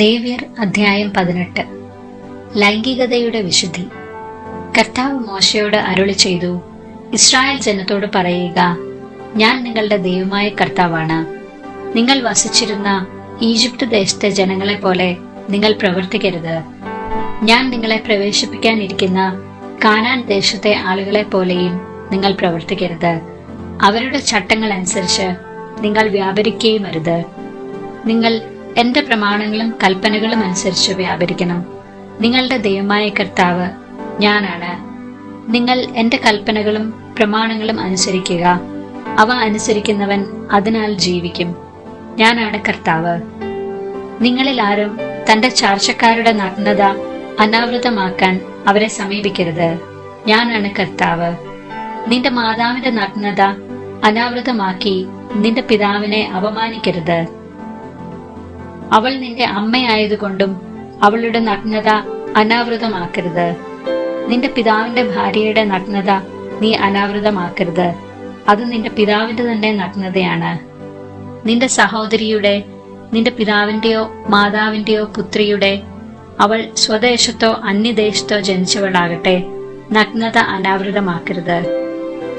ലേവ്യർ അധ്യായം പതിനെട്ട്. ലൈംഗികതയുടെ വിശുദ്ധി. കർത്താവ് മോശയോട് അരുളി ചെയ്തു ഇസ്രായേൽ ജനത്തോട് പറയുക ഞാൻ നിങ്ങളുടെ ദൈവമായ കർത്താവാണ്. നിങ്ങൾ വസിച്ചിരുന്ന ഈജിപ്ത് ദേശത്തെ ജനങ്ങളെ പോലെ നിങ്ങൾ പ്രവർത്തിക്കരുത്. ഞാൻ നിങ്ങളെ പ്രവേശിപ്പിക്കാനിരിക്കുന്ന കാനാൻ ദേശത്തെ ആളുകളെ പോലെയും നിങ്ങൾ പ്രവർത്തിക്കരുത്. അവരുടെ ചട്ടങ്ങൾ അനുസരിച്ച് നിങ്ങൾ വ്യാപരിക്കുകയും അരുത്. നിങ്ങൾ എന്റെ പ്രമാണങ്ങളും കൽപ്പനകളും അനുസരിച്ച് വ്യാപരിക്കണം. നിങ്ങളുടെ ദൈവമായ കർത്താവ് ഞാനാണ്. നിങ്ങൾ എന്റെ കൽപ്പനകളും പ്രമാണങ്ങളും അനുസരിക്കുക. അവ അനുസരിക്കുന്നവൻ അതിനാൽ ജീവിക്കും. ഞാനാണ് കർത്താവ്. നിങ്ങളിൽ ആരും തന്റെ ചാർച്ചക്കാരുടെ നഗ്നത അനാവൃതമാക്കാൻ അവരെ സമീപിക്കരുത്. ഞാനാണ് കർത്താവ്. നിന്റെ മാതാവിന്റെ നഗ്നത അനാവൃതമാക്കി നിന്റെ പിതാവിനെ അപമാനിക്കരുത്. അവൾ നിന്റെ അമ്മയായതുകൊണ്ടും അവളുടെ നഗ്നത അനാവൃതമാക്കരുത്. നിന്റെ പിതാവിന്റെ ഭാര്യയുടെ നഗ്നത നീ അനാവൃതമാക്കരുത്. അത് നിന്റെ പിതാവിന്റെ തന്നെ നഗ്നതയാണ്. നിന്റെ സഹോദരിയുടെ നിന്റെ പിതാവിന്റെയോ മാതാവിന്റെയോ പുത്രിയുടെ അവൾ സ്വദേശത്തോ അന്യദേശത്തോ ജനിച്ചവളാകട്ടെ. നഗ്നത അനാവൃതമാക്കരുത്.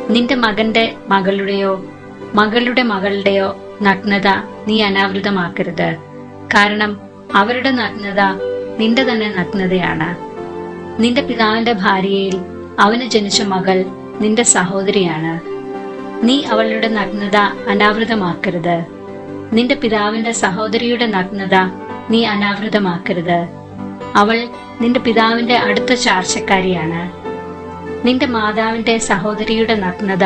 നിന്റെ മകന്റെ മകളുടെയോ മകളുടെ മകളുടെയോ നഗ്നത നീ അനാവൃതമാക്കരുത്. കാരണം അവരുടെ നഗ്നത നിന്റെ തന്നെ നഗ്നതയാണ്. നിന്റെ പിതാവിന്റെ ഭാര്യയിൽ അവന് ജനിച്ച മകൾ നിന്റെ സഹോദരിയാണ്. നീ അവളുടെ നഗ്നത അനാവൃതമാക്കരുത്. നിന്റെ പിതാവിന്റെ സഹോദരിയുടെ നഗ്നത നീ അനാവൃതമാക്കരുത്. അവൾ നിന്റെ പിതാവിന്റെ അടുത്ത ചാർച്ചക്കാരിയാണ്. നിന്റെ മാതാവിന്റെ സഹോദരിയുടെ നഗ്നത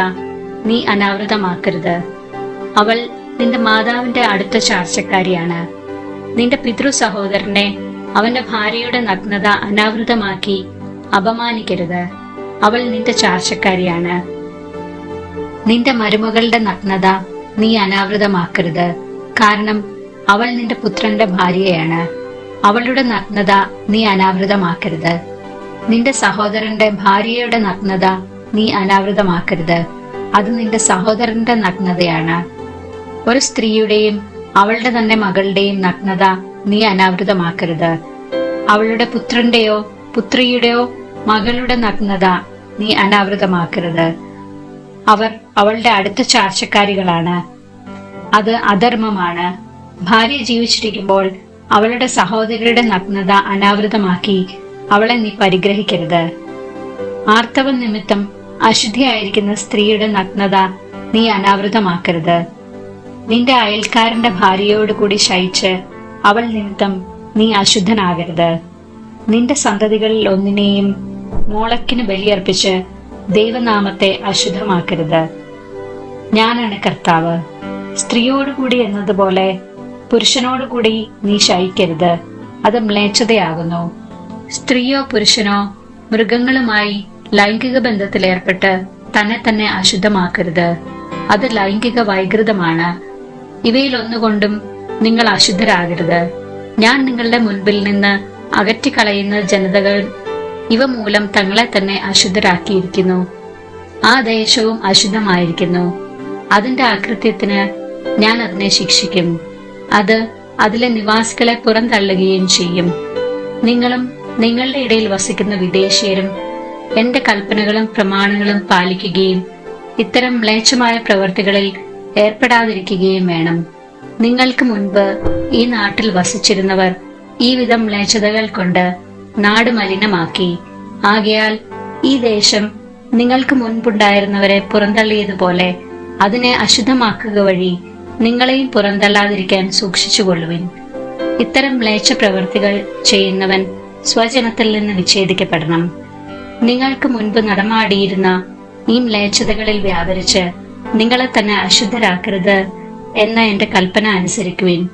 നീ അനാവൃതമാക്കരുത്. അവൾ നിന്റെ മാതാവിന്റെ അടുത്ത ചാർച്ചക്കാരിയാണ്. നിന്റെ പിതൃ സഹോദരനെ അവന്റെ ഭാര്യയുടെ നഗ്നത അനാവൃതമാക്കി അപമാനിക്കരുത്. അവൾ നിന്റെ ചാർച്ചക്കാരിയാണ്. നിന്റെ മരുമകളുടെ നഗ്നത നീ അനാവൃതമാക്കരുത്. കാരണം അവൾ നിന്റെ പുത്രന്റെ ഭാര്യയാണ്. അവളുടെ നഗ്നത നീ അനാവൃതമാക്കരുത്. നിന്റെ സഹോദരന്റെ ഭാര്യയുടെ നഗ്നത നീ അനാവൃതമാക്കരുത്. അത് നിന്റെ സഹോദരന്റെ നഗ്നതയാണ്. ഒരു സ്ത്രീയുടെയും അവളുടെ തന്നെ മകളുടെയും നഗ്നത നീ അനാവൃതമാക്കരുത്. അവളുടെ പുത്രന്റെയോ പുത്രിയുടെയോ മകളുടെ നഗ്നത നീ അനാവൃതമാക്കരുത്. അവർ അവളുടെ അടുത്ത ചാർച്ചക്കാരികളാണ്. അത് അധർമ്മമാണ്. ഭാര്യ ജീവിച്ചിരിക്കുമ്പോൾ അവളുടെ സഹോദരിയുടെ നഗ്നത അനാവൃതമാക്കി അവളെ നീ പരിഗ്രഹിക്കരുത്. ആർത്തവ നിമിത്തം അശുദ്ധിയായിരിക്കുന്ന സ്ത്രീയുടെ നഗ്നത നീ അനാവൃതമാക്കരുത്. നിന്റെ അയൽക്കാരന്റെ ഭാര്യയോട് കൂടി ശയിച്ച് അവൾ നിമിത്തം നീ അശുദ്ധനാകരുത്. നിന്റെ സന്തതികളിൽ ഒന്നിനെയും മോളക്കിന് ബലിയർപ്പിച്ച് ദൈവനാമത്തെ അശുദ്ധമാക്കരുത്. ഞാനാണ് കർത്താവ്. സ്ത്രീയോടുകൂടി എന്നതുപോലെ പുരുഷനോടുകൂടി നീ ശയിക്കരുത്. അത് മ്ലേച്ഛതയാകുന്നു. സ്ത്രീയോ പുരുഷനോ മൃഗങ്ങളുമായി ലൈംഗിക ബന്ധത്തിലേർപ്പെട്ട് തന്നെ തന്നെ അശുദ്ധമാക്കരുത്. അത് ലൈംഗിക വൈകൃതമാണ്. ഇവയിൽ ഒന്നുകൊണ്ടും നിങ്ങൾ അശുദ്ധരാകരുത്. ഞാൻ നിങ്ങളുടെ മുൻപിൽ നിന്ന് അകറ്റിക്കളയുന്ന ജനതകൾ ഇവ മൂലം തങ്ങളെ തന്നെ അശുദ്ധരാക്കിയിരിക്കുന്നു. ആ ദേശവും അശുദ്ധമായിരിക്കുന്നു. അതിന്റെ ആകൃത്യത്തിന് ഞാൻ അതിനെ ശിക്ഷിക്കും. അത് അതിലെ നിവാസികളെ പുറന്തള്ളുകയും ചെയ്യും. നിങ്ങളും നിങ്ങളുടെ ഇടയിൽ വസിക്കുന്ന വിദേശീയരും എന്റെ കൽപ്പനകളും പ്രമാണങ്ങളും പാലിക്കുകയും ഇത്തരം മ്ലേച്ഛമായ പ്രവർത്തികളിൽ ഏർപ്പെടാതിരിക്കുകയും വേണം. നിങ്ങൾക്ക് മുൻപ് ഈ നാട്ടിൽ വസിച്ചിരുന്നവർ ഈ വിധം മ്ലേച്ഛതകൾ കൊണ്ട് നാട് മലിനമാക്കി. ആകയാൽ ഈ ദേശം നിങ്ങൾക്ക് മുൻപുണ്ടായിരുന്നവരെ പുറന്തള്ളിയതുപോലെ അതിനെ അശുദ്ധമാക്കുക വഴി നിങ്ങളെയും പുറന്തള്ളാതിരിക്കാൻ സൂക്ഷിച്ചുകൊള്ളുവിൻ. ഇത്തരം മ്ലേച്ഛ പ്രവൃത്തികൾ ചെയ്യുന്നവൻ സ്വജനത്തിൽ നിന്ന് വിച്ഛേദിക്കപ്പെടണം. നിങ്ങൾക്ക് മുൻപ് നടമാടിയിരുന്ന ഈ മ്ലേച്ഛതകളിൽ വ്യാപരിച്ച് നിങ്ങളെ തന്നെ അശുദ്ധരാക്കരുത് എന്ന എന്റെ കൽപ്പന അനുസരിക്കുവിൻ.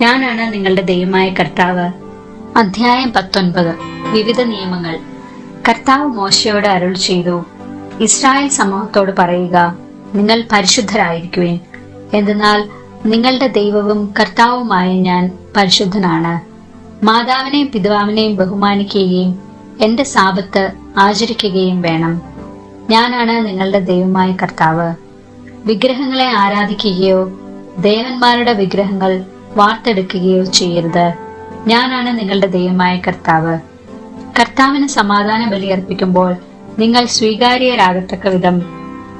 ഞാനാണ് നിങ്ങളുടെ ദൈവമായ കർത്താവ്. അധ്യായം പത്തൊൻപത്. വിവിധ നിയമങ്ങൾ. കർത്താവ് മോശയോട് അരുൾ ചെയ്തു. ഇസ്രായേൽ സമൂഹത്തോട് പറയുക നിങ്ങൾ പരിശുദ്ധരായിരിക്കുവിൻ. എന്തെന്നാൽ നിങ്ങളുടെ ദൈവവും കർത്താവുമായ ഞാൻ പരിശുദ്ധനാണ്. മാതാവിനെയും പിതാവിനെയും ബഹുമാനിക്കുകയും എന്റെ സാപത്ത് ആചരിക്കുകയും വേണം. ഞാനാണ് നിങ്ങളുടെ ദൈവമായ കർത്താവ്. വിഗ്രഹങ്ങളെ ആരാധിക്കുകയോ ദേവന്മാരുടെ വിഗ്രഹങ്ങൾ വാർത്തെടുക്കുകയോ ചെയ്യരുത്. ഞാനാണ് നിങ്ങളുടെ ദൈവമായ കർത്താവ്. കർത്താവിന് സമാധാന ബലി അർപ്പിക്കുമ്പോൾ നിങ്ങൾ സ്വീകാര്യരാകത്തക്ക വിധം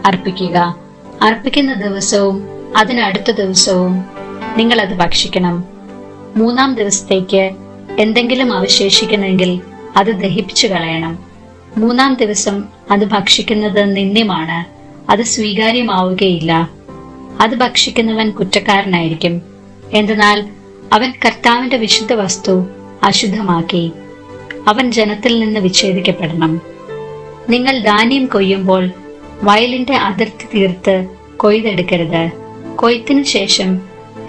അർപ്പിക്കുക. അർപ്പിക്കുന്ന ദിവസവും അതിനടുത്ത ദിവസവും നിങ്ങൾ അത് ഭക്ഷിക്കണം. മൂന്നാം ദിവസത്തേക്ക് എന്തെങ്കിലും അവശേഷിക്കുന്നെങ്കിൽ അത് ദഹിപ്പിച്ചു കളയണം മൂന്നാം ദിവസം അത് ഭക്ഷിക്കുന്നത് നിന്ദ്യമാണ്. അത് സ്വീകാര്യമാവുകയില്ല. അത് ഭക്ഷിക്കുന്നവൻ കുറ്റക്കാരനായിരിക്കും. എന്തെന്നാൽ അവൻ കർത്താവിന്റെ വിശുദ്ധ വസ്തു അശുദ്ധമാക്കി. അവൻ ജനത്തിൽ നിന്ന് വിച്ഛേദിക്കപ്പെടണം. നിങ്ങൾ ധാന്യം കൊയ്യുമ്പോൾ വയലിന്റെ അതിർത്തി തീർത്ത് കൊയ്തെടുക്കരുത്. കൊയ്ത്തിനു ശേഷം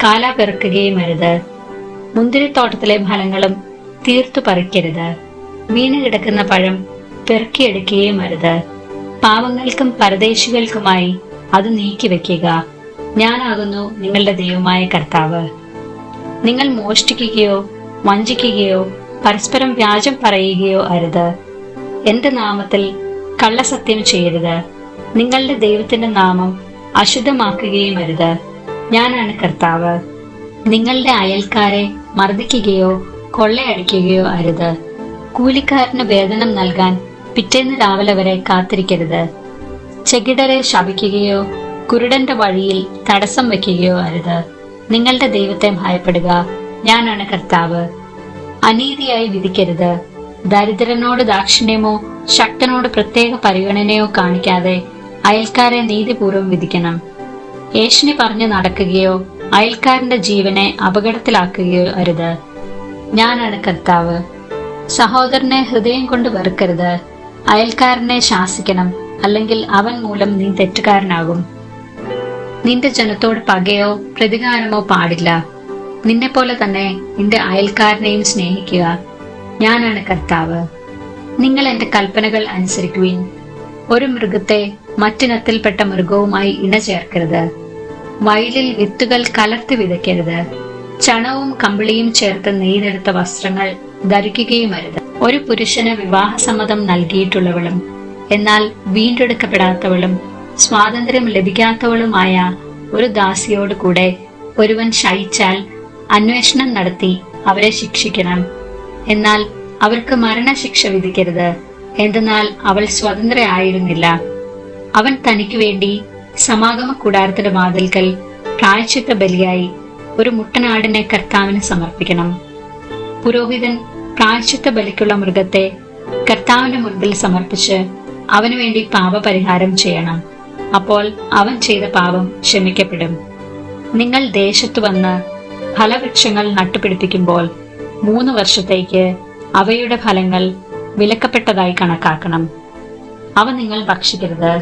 കാല പെറുക്കുകയും അരുത്. മുന്തിരിത്തോട്ടത്തിലെ ഫലങ്ങളും തീർത്തു പറിക്കരുത്. വീണ് കിടക്കുന്ന പഴം പെറുക്കിയെടുക്കുകയും അരുത്. പാവങ്ങൾക്കും പരദേശികൾക്കുമായി അത് നീക്കി നീക്കിവെക്കുക ഞാനാകുന്നു നിങ്ങളുടെ ദൈവമായ കർത്താവ്. നിങ്ങൾ മോഷ്ടിക്കുകയോ വഞ്ചിക്കുകയോ പരസ്പരം വ്യാജം പറയുകയോ അരുത്. എന്റെ നാമത്തിൽ കള്ളസത്യം ചെയ്യരുത്. നിങ്ങളുടെ ദൈവത്തിന്റെ നാമം അശുദ്ധമാക്കുകയും അരുത്. ഞാനാണ് കർത്താവ്. നിങ്ങളുടെ അയൽക്കാരെ മർദ്ദിക്കുകയോ കൊള്ളയടിക്കുകയോ അരുത്. കൂലിക്കാരന് വേതനം നൽകാൻ പിറ്റേന്ന് രാവിലെ വരെ കാത്തിരിക്കരുത്. ചെകിടരെ ശപിക്കുകയോ കുരുടന്റെ വഴിയിൽ തടസ്സം വയ്ക്കുകയോ അരുത്. നിങ്ങളുടെ ദൈവത്തെ ഭയപ്പെടുക. ഞാനാണ് കർത്താവ്. അനീതിയായി വിധിക്കരുത്. ദരിദ്രനോട് ദാക്ഷിണ്യമോ ശക്തനോട് പ്രത്യേക പരിഗണനയോ കാണിക്കാതെ അയൽക്കാരെ നീതിപൂർവം വിധിക്കണം. ഏഷണി പറഞ്ഞു നടക്കുകയോ അയൽക്കാരന്റെ ജീവനെ അപകടത്തിലാക്കുകയോ അരുത്. ഞാനാണ് കർത്താവ്. സഹോദരനെ ഹൃദയം കൊണ്ട് വെറുക്കരുത്. അയൽക്കാരനെ ശാസിക്കണം അല്ലെങ്കിൽ അവൻ മൂലം നീ തെറ്റുകാരനാകും. നിന്റെ ജനത്തോട് പകയോ പ്രതികാരമോ പാടില്ല. നിന്നെ പോലെ തന്നെ നിന്റെ അയൽക്കാരനെയും സ്നേഹിക്കുക. ഞാനാണ് കർത്താവ്. നിങ്ങൾ എന്റെ കൽപ്പനകൾ അനുസരിക്കുവിൻ. ഒരു മൃഗത്തെ മറ്റിനത്തിൽപ്പെട്ട മൃഗവുമായി ഇണ ചേർക്കരുത് വയലിൽ വിത്തുകൾ കലർത്തി വിതയ്ക്കരുത്. ചണവും കമ്പിളിയും ചേർത്ത് നെയ്തെടുത്ത വസ്ത്രങ്ങൾ ധരിക്കുകയും അരുത്. ഒരു പുരുഷന് വിവാഹസമ്മതം നൽകിയിട്ടുള്ളവളും എന്നാൽ വീണ്ടെടുക്കപ്പെടാത്തവളും സ്വാതന്ത്ര്യം ലഭിക്കാത്തവളുമായ ഒരു ദാസിയോട് കൂടെ ഒരുവൻ ശയിച്ചാൽ അന്വേഷണം നടത്തി അവരെ ശിക്ഷിക്കണം. എന്നാൽ അവർക്ക് മരണശിക്ഷ വിധിക്കരുത്. എന്തെന്നാൽ അവൾ സ്വതന്ത്രയായിരുന്നില്ല. അവൻ തനിക്ക് വേണ്ടി സമാഗമ കൂടാരത്തിന്റെ വാതിൽക്കൽ പ്രായച്ചിത്ത ബലിയായി ഒരു മുട്ടനാടിനെ കർത്താവിന് സമർപ്പിക്കണം. പുരോഹിതൻ പ്രായച്ചിത്ത ബലിക്കുള്ള മൃഗത്തെ കർത്താവിന്റെ മുൻപിൽ സമർപ്പിച്ച് അവനു വേണ്ടി പാപപരിഹാരം ചെയ്യണം. അപ്പോൾ അവൻ ചെയ്ത പാപം ക്ഷമിക്കപ്പെടും. നിങ്ങൾ ദേശത്ത് വന്ന് ഫലവൃക്ഷങ്ങൾ നട്ടുപിടിപ്പിക്കുമ്പോൾ മൂന്ന് വർഷത്തേക്ക് അവയുടെ ഫലങ്ങൾ വിലക്കപ്പെട്ടതായി കണക്കാക്കണം. അവ നിങ്ങൾ ഭക്ഷിക്കരുത്.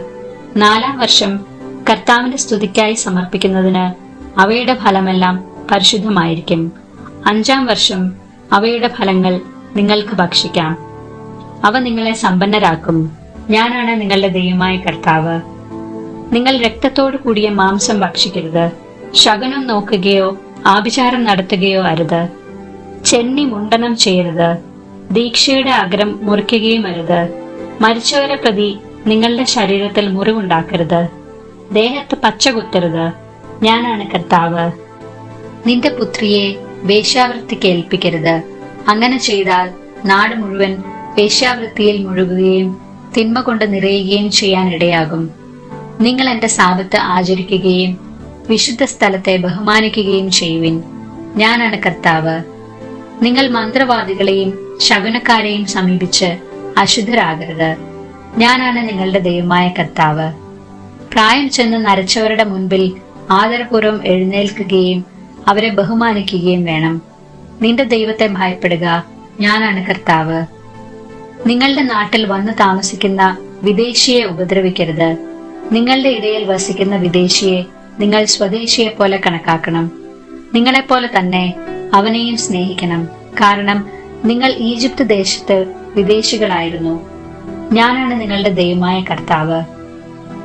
നാലാം വർഷം കർത്താവിന്റെ സ്തുതിക്കായി സമർപ്പിക്കുന്നതിന് അവയുടെ ഫലമെല്ലാം പരിശുദ്ധമായിരിക്കും. അഞ്ചാം വർഷം അവയുടെ ഫലങ്ങൾ നിങ്ങൾക്ക് ഭക്ഷിക്കാം. അവ നിങ്ങളെ സമ്പന്നരാക്കും ഞാനാണ് നിങ്ങളുടെ ദൈവമായ കർത്താവ്. നിങ്ങൾ രക്തത്തോടു കൂടിയ മാംസം ഭക്ഷിക്കരുത്. ശകനം നോക്കുകയോ ആഭിചാരം നടത്തുകയോ അരുത്. ചെന്നി മുണ്ടനം ചെയ്യരുത്. ദീക്ഷയുടെ അഗ്രം മുറിക്കുകയും അരുത്. മരിച്ചവരെ പ്രതി നിങ്ങളുടെ ശരീരത്തിൽ മുറിവുണ്ടാക്കരുത്. ദേഹത്ത് പച്ച കുത്തരുത്. ഞാനാണ് കർത്താവ്. നിന്റെ പുത്രിയെ വേശ്യാവൃത്തിക്ക് കേൾപ്പിക്കരുത്. അങ്ങനെ ചെയ്താൽ നാട് മുഴുവൻ വേശ്യാവൃത്തിയിൽ മുഴുകുകയും തിന്മ കൊണ്ട് നിറയുകയും ചെയ്യാനിടയാകും. നിങ്ങൾ എന്റെ സാപത്ത് ആചരിക്കുകയും വിശുദ്ധ സ്ഥലത്തെ ബഹുമാനിക്കുകയും ചെയ്യുവിൻ. ഞാനാണ് കർത്താവ്. നിങ്ങൾ മന്ത്രവാദികളെയും ശകുനക്കാരെയും സമീപിച്ച് അശുദ്ധരാകരുത്. ഞാനാണ് നിങ്ങളുടെ ദൈവമായ കർത്താവ്. പ്രായം ചെന്ന് നരച്ചവരുടെ മുൻപിൽ ആദരപൂർവം എഴുന്നേൽക്കുകയും അവരെ ബഹുമാനിക്കുകയും വേണം. നിന്റെ ദൈവത്തെ ഭയപ്പെടുക. ഞാനാണ് കർത്താവ്. നിങ്ങളുടെ നാട്ടിൽ വന്ന് താമസിക്കുന്ന വിദേശിയെ ഉപദ്രവിക്കരുത്. നിങ്ങളുടെ ഇടയിൽ വസിക്കുന്ന വിദേശിയെ നിങ്ങൾ സ്വദേശിയെ പോലെ കണക്കാക്കണം. നിങ്ങളെപ്പോലെ തന്നെ അവനെയും സ്നേഹിക്കണം. കാരണം നിങ്ങൾ ഈജിപ്ത് ദേശത്ത് വിദേശികളായിരുന്നു. ഞാനാണ് നിങ്ങളുടെ ദൈവമായ കർത്താവ്.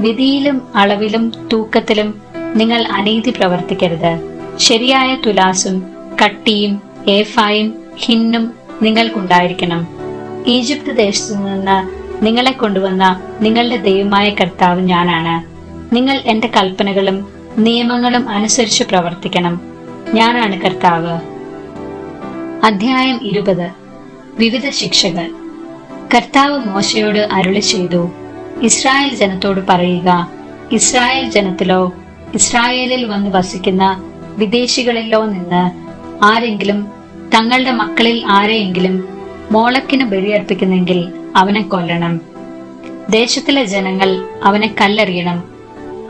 വിധിയിലും അളവിലും തൂക്കത്തിലും നിങ്ങൾ അനീതി പ്രവർത്തിക്കരുത്. ശരിയായ തുലാസും കട്ടിയും ഏഫായും ഹിന്നും നിങ്ങൾക്കുണ്ടായിരിക്കണം. ഈജിപ്ത് ദേശത്തു നിന്ന് നിങ്ങളെ കൊണ്ടുവന്ന നിങ്ങളുടെ ദൈവമായ കർത്താവ് ഞാനാണ്. നിങ്ങൾ എന്റെ കൽപ്പനകളും നിയമങ്ങളും അനുസരിച്ച് പ്രവർത്തിക്കണം. ഞാനാണ് കർത്താവ്. അധ്യായം ഇരുപത്. വിവിധ ശിക്ഷകൾ. കർത്താവ് മോശയോട് അരുളി ചെയ്തു. ഇസ്രായേൽ ജനത്തോട് പറയുക ഇസ്രായേൽ ജനത്തിലോ ഇസ്രായേലിൽ വന്ന് വസിക്കുന്ന വിദേശികളിലോ നിന്ന് ആരെങ്കിലും തങ്ങളുടെ മക്കളിൽ ആരെയെങ്കിലും മോളക്കിന് ബലിയർപ്പിക്കുന്നെങ്കിൽ അവനെ കൊല്ലണം. ദേശത്തിലെ ജനങ്ങൾ അവനെ കല്ലെറിയണം.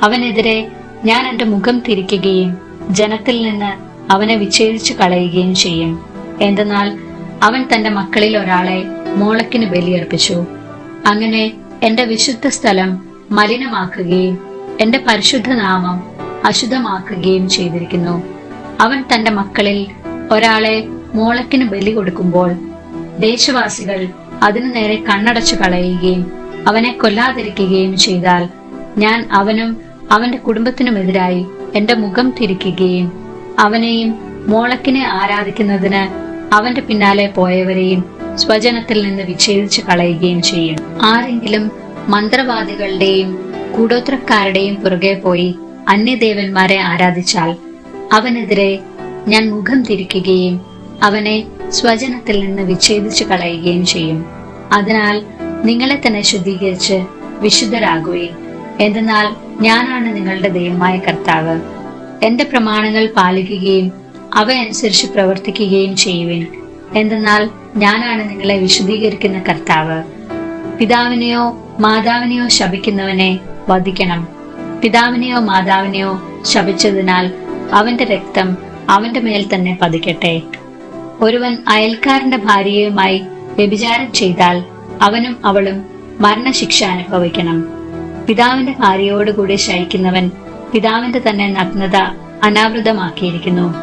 അവനെതിരെ ഞാൻ എന്റെ മുഖം തിരിക്കുകയും ജനത്തിൽ നിന്ന് അവനെ വിച്ഛേദിച്ചു കളയുകയും ചെയ്യും. എന്തെന്നാൽ അവൻ തന്റെ മക്കളിൽ ഒരാളെ മോളക്കിന് ബലിയർപ്പിച്ചു അങ്ങനെ എന്റെ വിശുദ്ധ സ്ഥലം മലിനമാക്കുകയും എന്റെ പരിശുദ്ധ നാമം അശുദ്ധമാക്കുകയും ചെയ്തിരിക്കുന്നു. അവൻ തന്റെ മക്കളിൽ ഒരാളെ മോളക്കിന് ബലി കൊടുക്കുമ്പോൾ ദേശവാസികൾ അതിനു നേരെ കണ്ണടച്ചു കളയുകയും അവനെ കൊല്ലാതിരിക്കുകയും ചെയ്താൽ ഞാൻ അവനും അവന്റെ കുടുംബത്തിനുമെതിരായി എന്റെ മുഖം തിരിക്കുകയും അവനെയും മോളക്കിനെ ആരാധിക്കുന്നതിന് അവന്റെ പിന്നാലെ പോയവരെയും സ്വജനത്തിൽ നിന്ന് വിച്ഛേദിച്ചു കളയുകയും ചെയ്യും. ആരെങ്കിലും മന്ത്രവാദികളുടെയും കൂടോത്രക്കാരുടെയും പുറകെ പോയി അന്യദേവന്മാരെ ആരാധിച്ചാൽ അവനെതിരെ ഞാൻ മുഖം തിരിക്കുകയും അവനെ സ്വജനത്തിൽ നിന്ന് വിച്ഛേദിച്ചു കളയുകയും ചെയ്യും. അതിനാൽ നിങ്ങളെ തന്നെ ശുദ്ധീകരിച്ച് വിശുദ്ധരാകുകയും എന്തെന്നാൽ ഞാനാണ് നിങ്ങളുടെ ദൈവമായ കർത്താവ്. എന്റെ പ്രമാണങ്ങൾ പാലിക്കുകയും അവയനുസരിച്ച് പ്രവർത്തിക്കുകയും ചെയ്യുവിൻ. എന്തെന്നാൽ ഞാനാണ് നിങ്ങളെ വിശുദ്ധീകരിക്കുന്ന കർത്താവ്. പിതാവിനെയോ മാതാവിനെയോ ശപിക്കുന്നവനെ വധിക്കണം. പിതാവിനെയോ മാതാവിനെയോ ശപിച്ചതിനാൽ അവന്റെ രക്തം അവന്റെ മേൽ തന്നെ പതിക്കട്ടെ. ഒരുവൻ അയൽക്കാരന്റെ ഭാര്യയുമായി വ്യഭിചാരം ചെയ്താൽ അവനും അവളും മരണശിക്ഷ അനുഭവിക്കണം. പിതാവിന്റെ ഭാര്യയോടുകൂടി ശയിക്കുന്നവൻ പിതാവിന്റെ തന്നെ നഗ്നത അനാവൃതമാക്കിയിരിക്കുന്നു.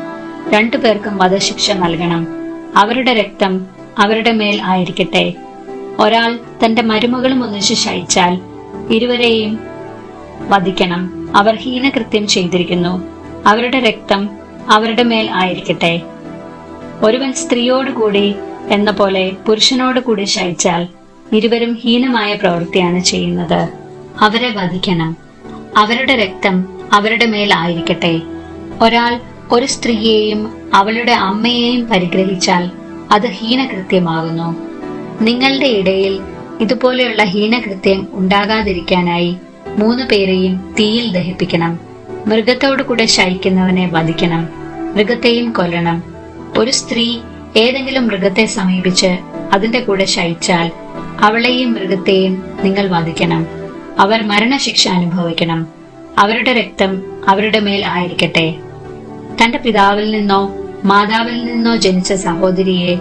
രണ്ടു പേർക്കും വധശിക്ഷ നൽകണം. അവരുടെ രക്തം അവരുടെ മേൽ ആയിരിക്കട്ടെ. ഒരാൾ തന്റെ മരുമകളും ഒന്നിച്ച് ശയിച്ചാൽ ഇരുവരെയും വധിക്കണം. അവർ ഹീനകൃത്യം ചെയ്തിരിക്കുന്നു. അവരുടെ രക്തം അവരുടെ മേൽ ആയിരിക്കട്ടെ. ഒരുവൻ സ്ത്രീയോടുകൂടി എന്ന പോലെ പുരുഷനോട് കൂടി ശയിച്ചാൽ ഇരുവരും ഹീനമായ പ്രവൃത്തിയാണ് ചെയ്യുന്നത്. അവരെ വധിക്കണം. അവരുടെ രക്തം അവരുടെ മേൽ ആയിരിക്കട്ടെ. ഒരാൾ ഒരു സ്ത്രീയെയും അവളുടെ അമ്മയെയും പരിഗ്രഹിച്ചാൽ അത് ഹീനകൃത്യമാകുന്നു. നിങ്ങളുടെ ഇടയിൽ ഇതുപോലെയുള്ള ഹീനകൃത്യം ഉണ്ടാകാതിരിക്കാനായി മൂന്ന് പേരെയും തീയിൽ ദഹിപ്പിക്കണം. മൃഗത്തോടു കൂടെ ശയിക്കുന്നവനെ വധിക്കണം. മൃഗത്തെയും കൊല്ലണം. ഒരു സ്ത്രീ ഏതെങ്കിലും മൃഗത്തെ സമീപിച്ച് അതിന്റെ കൂടെ ശയിച്ചാൽ അവളെയും മൃഗത്തെയും നിങ്ങൾ വധിക്കണം. അവർ മരണശിക്ഷ അനുഭവിക്കണം. അവരുടെ രക്തം അവരുടെ മേൽ ആയിരിക്കട്ടെ. തന്റെ പിതാവിൽ നിന്നോ മാതാവിൽ നിന്നോ ജനിച്ച സഹോദരിയെ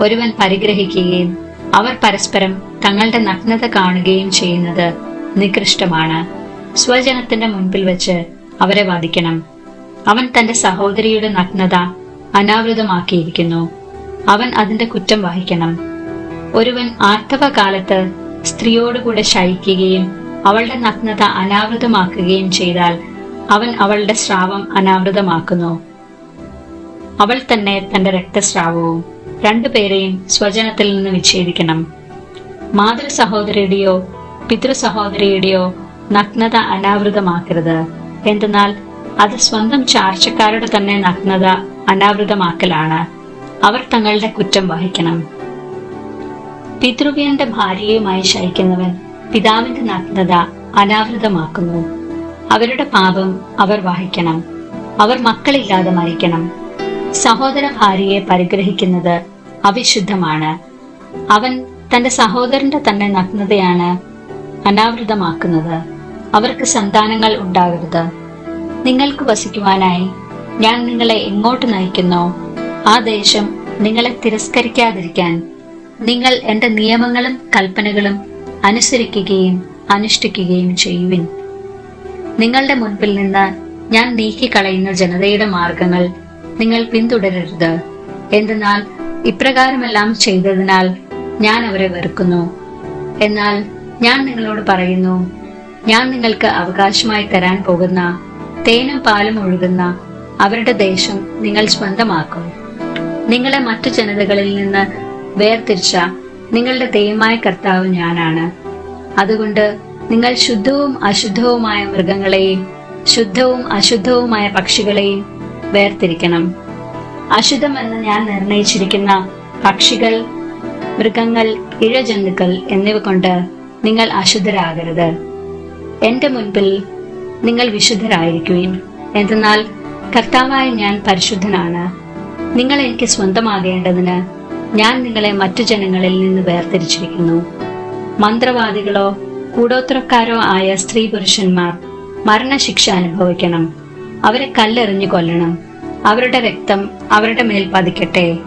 ഒരുവൻ പരിഗ്രഹിക്കുകയും അവർ പരസ്പരം തങ്ങളുടെ നഗ്നത കാണുകയും ചെയ്യുന്നത് നികൃഷ്ടമാണ്. സ്വജനത്തിന്റെ മുൻപിൽ വെച്ച് അവരെ വധിക്കണം. അവൻ തന്റെ സഹോദരിയുടെ നഗ്നത അനാവൃതമാക്കിയിരിക്കുന്നു. അവൻ അതിന്റെ കുറ്റം വഹിക്കണം. ഒരുവൻ ആർത്തവ കാലത്ത് സ്ത്രീയോടുകൂടെ ശയിക്കുകയും അവളുടെ നഗ്നത അനാവൃതമാക്കുകയും ചെയ്താൽ അവൻ അവളുടെ സ്രാവം അനാവൃതമാക്കുന്നു. അവൾ തന്നെ തന്റെ രക്തസ്രാവവും രണ്ടുപേരെയും സ്വജനത്തിൽ നിന്ന് വിച്ഛേദിക്കണം. മാതൃ സഹോദരിയുടെയോ പിതൃ സഹോദരിയുടെയോ നഗ്നത അനാവൃതമാക്കരുത്. എന്തെന്നാൽ അത് സ്വന്തം ചാർച്ചക്കാരുടെ തന്നെ നഗ്നത അനാവൃതമാക്കലാണ്. അവർ തങ്ങളുടെ കുറ്റം വഹിക്കണം. പിതൃവ്യന്റെ ഭാര്യയുമായി ശയിക്കുന്നവൻ പിതാവിന്റെ നഗ്നത അനാവൃതമാക്കുന്നു. അവരുടെ പാപം അവർ വഹിക്കണം. അവർ മക്കളില്ലാതെ മരിക്കണം. സഹോദര ഭാര്യയെ പരിഗ്രഹിക്കുന്നത് അവിശുദ്ധമാണ്. അവൻ തന്റെ സഹോദരന്റെ തന്നെ നഗ്നതയാണ് അനാവൃതമാക്കുന്നത്. അവർക്ക് സന്താനങ്ങൾ ഉണ്ടാകരുത്. നിങ്ങൾക്ക് വസിക്കുവാനായി ഞാൻ നിങ്ങളെ എങ്ങോട്ട് നയിക്കുന്നോ? ആ ദേശം നിങ്ങളെ തിരസ്കരിക്കാതിരിക്കാൻ നിങ്ങൾ എന്റെ നിയമങ്ങളും കൽപ്പനകളും അനുസരിക്കുകയും അനുഷ്ഠിക്കുകയും ചെയ്യുവിൻ. നിങ്ങളുടെ മുൻപിൽ നിന്ന് ഞാൻ നീക്കിക്കളയുന്ന ജനതയുടെ മാർഗങ്ങൾ നിങ്ങൾ പിന്തുടരരുത്. എന്തെന്നാൽ ഇപ്രകാരമെല്ലാം ചെയ്തതിനാൽ ഞാൻ അവരെ വെറുക്കുന്നു. എന്നാൽ ഞാൻ നിങ്ങളോട് പറയുന്നു ഞാൻ നിങ്ങൾക്ക് അവകാശമായി തരാൻ പോകുന്ന തേനും പാലും ഒഴുകുന്ന അവരുടെ ദേശം നിങ്ങൾ സ്വന്തമാക്കും. നിങ്ങളെ മറ്റു ജനതകളിൽ നിന്ന് വേർതിരിച്ച നിങ്ങളുടെ ദൈവമായ കർത്താവ് ഞാനാണ്. അതുകൊണ്ട് നിങ്ങൾ ശുദ്ധവും അശുദ്ധവുമായ മൃഗങ്ങളെയും ശുദ്ധവും അശുദ്ധവുമായ പക്ഷികളെയും വേർതിരിക്കണം. അശുദ്ധമെന്ന് ഞാൻ നിർണയിച്ചിരിക്കുന്ന പക്ഷികൾ മൃഗങ്ങൾ ഇഴജന്തുക്കൾ എന്നിവ കൊണ്ട് നിങ്ങൾ അശുദ്ധരാകരുത്. എന്റെ മുൻപിൽ നിങ്ങൾ വിശുദ്ധരായിരിക്കുവിൻ. എന്തെന്നാൽ കർത്താവായ ഞാൻ പരിശുദ്ധനാണ്. നിങ്ങൾ എനിക്ക് സ്വന്തമാകേണ്ടതിന് ഞാൻ നിങ്ങളെ മറ്റു ജനങ്ങളിൽ നിന്ന് വേർതിരിച്ചിരിക്കുന്നു. മന്ത്രവാദികളോ കൂടോത്രക്കാരോ ആയ സ്ത്രീ പുരുഷന്മാർ മരണശിക്ഷ അനുഭവിക്കണം. അവരെ കല്ലെറിഞ്ഞു കൊല്ലണം. അവരുടെ രക്തം അവരുടെ മേൽ പതിക്കട്ടെ.